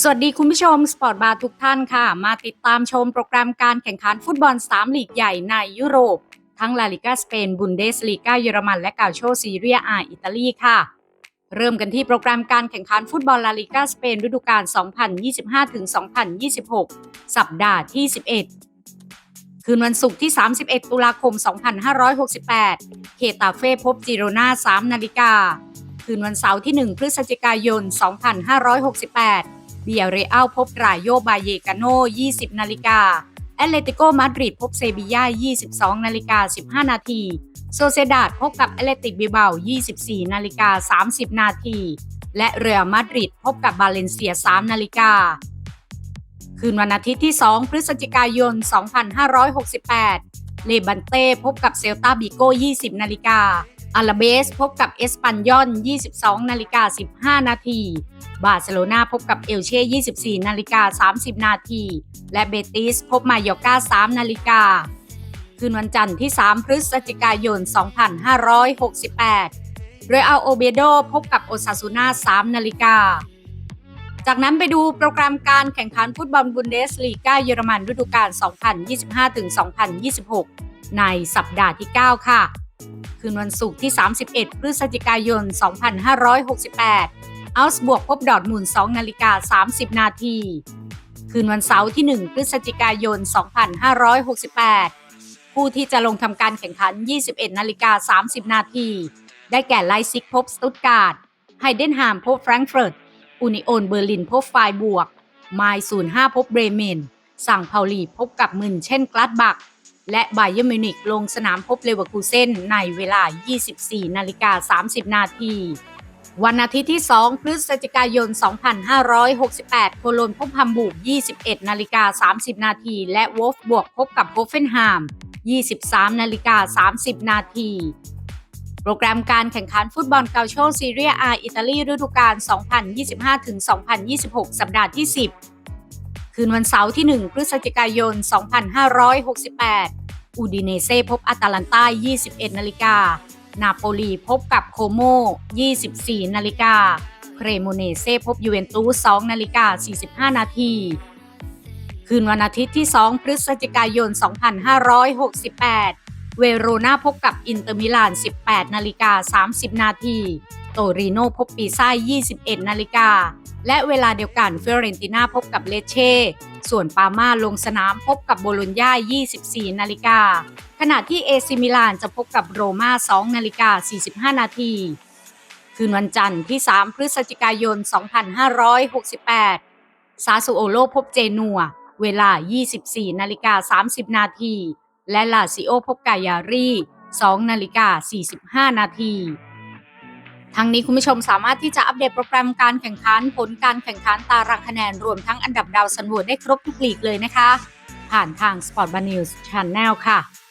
สวัสดีคุณผู้ชมสปอร์ตบาร์ทุกท่านค่ะ มาติดตามชมโปรแกรมการแข่งขันฟุตบอล 3 ลีกใหญ่ในยุโรป ทั้งลาลิกาสเปนบุนเดสลีกาเยอรมันและกาโชซีเรียอาอิตาลีค่ะ เริ่มกันที่โปรแกรมการแข่งขันฟุตบอลลาลิกาสเปนฤดูกาล 2025-2026 สัปดาห์ที่ 11 คืนวันศุกร์ที่ 31 ตุลาคม 2568 เคตาเฟ่พบจิโรนา3นาฬิกา คืนวันเสาร์ที่ 1 พฤศจิกายน 2568 เบียเรอัลพบรายโยบาเยกาโน 20 นาฬิกาแอตเลติโกมาดริดพบเซบีย่า 22 นาฬิกา 15 นาที โซเซดาดพบกับแอตเลติกบิเบา 24 นาฬิกา 30 นาที และเรอัลมาดริดพบกับบาเลนเซีย 3 นาฬิกา คืนวันอาทิตย์ที่ 2 พฤศจิกายน 2568 เลบันเต้พบกับเซลตาบิโก 20 นาฬิกา อาราเบสพบกับเอสปันยอน 22 นาฬิกา 15 นาที บาร์เซโลนาพบกับเอลเช่ 24 นาฬิกา 30 นาที และเบติสพบมายอร์กา3 นาฬิกา คืนวันจันทร์ที่ 3 พฤศจิกายน 2568 เรอัลโอเบโดพบกับโอซาซูนา3 นาฬิกา จากนั้นไปดูโปรแกรมการแข่งขันฟุตบอลบุนเดสลีกาเยอรมันฤดูกาล 2025-2026 ในสัปดาห์ที่ 9 ค่ะ คืนวันศุกร์ที่ 31 พฤศจิกายน 2568 อัลส์บวกพบดอร์ทมุนด์2นาฬิกา 30 นาที คืนวันเสาร์ที่ 1 พฤศจิกายน 2568 ผู้ที่จะลงทำการแข่งขัน 21 นาฬิกา 30 นาที ได้แก่ไลซิกพบสตุตการ์ด ไฮเดนฮามพบแฟรงก์เฟิร์ต อุนิโอนเบอร์ลินพบไฟบวก ไมล์05 พบเบรเมน สั่งเผาลีพบกับมึนเช่นกลัดบัก และไบเยอร์มิวนิกลงสนามพบเลเวอร์คูเซนในเวลา 24 นาฬิกา 30 นาที วันอาทิตย์ที่ 2 พฤศจิกายน 2568 โคโลนพบฮัมบูร์ก 21 นาฬิกา 30 นาที และวอลฟบวกพบกับโฮเฟนไฮม์23 นาฬิกา 30 นาทีโปรแกรมการแข่งขันฟุตบอลเกาโชซีเรียอาอิตาลีฤดูกาล 2025-2026 สัปดาห์ที่ 10 คืนวันเสาร์ที่ 1 พฤศจิกายน 2568 อูดิเนเซ่พบอาตาลันตา21 นาฬิกา นาโปลีพบกับโคโม 24 นาฬิกาเครโมเนเซ่พบยูเวนตุส2นาฬิกา 45 นาทีคืนวันอาทิตย์ที่ 2 พฤศจิกายน 2568 เวโรนาพบกับอินเตอร์มิลาน 18 นาฬิกา 30 นาที โตริโนพบปีซ่า21 นาฬิกา และเวลาเดียวกันเฟเรนติน่าพบกับเลเช่ ส่วนปาม่าลงสนามพบกับโบโลญญา 24 นาฬิกา ขณะที่เอซิมิลานจะพบกับโรม่า 2 นาฬิกา 45 นาทีคืนวันจันทร์ที่ 3 พฤศจิกายน 2568 ซาซูโอโลพบเจนัว เวลา 24 นาฬิกา 30 นาที และลาซิโอพบกายารี 2 นาฬิกา 45 นาที ทั้งนี้คุณผู้ชมสามารถที่จะอัปเดตโปรแกรมการแข่งขันผลการแข่งขันตารางคะแนน รวมทั้งอันดับดาวสันโหวตได้ครบทุกลีกเลยนะคะ ผ่านทาง Sport b a News Channel ค่ะ